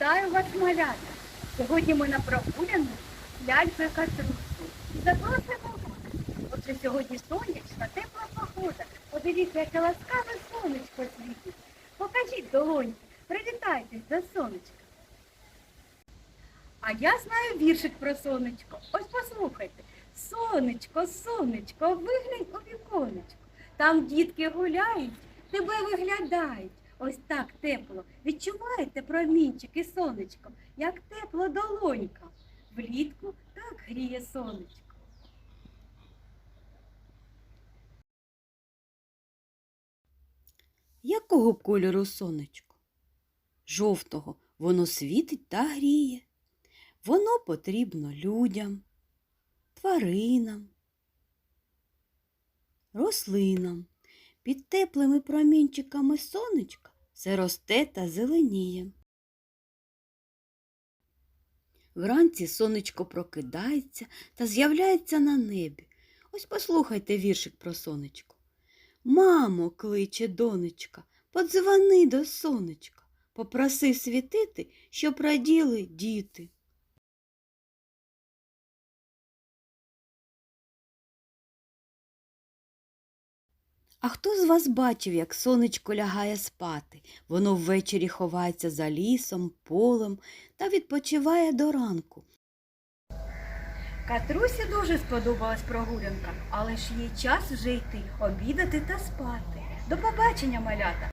малята! Сьогодні ми на прогулянку лялькою катрусю. І запросимо вас. Отже сьогодні сонячна, тепла погода. Подивіться, яке ласкаве сонечко світить. Покажіть долоньки, привітайтесь до сонечка. А я знаю віршик про сонечко. Ось послухайте. Сонечко, сонечко, виглянь у віконечко. Там дітки гуляють, тебе виглядають. Ось так тепло. Відчуваєте промінчики сонечко, як тепло долонька. Влітку так гріє сонечко. Якого кольору сонечко? Жовтого воно світить та гріє. Воно потрібно людям, тваринам, рослинам. Під теплими промінчиками сонечка все росте та зеленіє. Вранці сонечко прокидається та з'являється на небі. Ось послухайте віршик про сонечко. Мамо, кличе донечка, подзвони до сонечка, попроси світити, щоб раділи діти. А хто з вас бачив, як сонечко лягає спати? Воно ввечері ховається за лісом, полем та відпочиває до ранку. Катрусі дуже сподобалась прогулянка, але ж їй час вже йти, обідати та спати. До побачення, малята!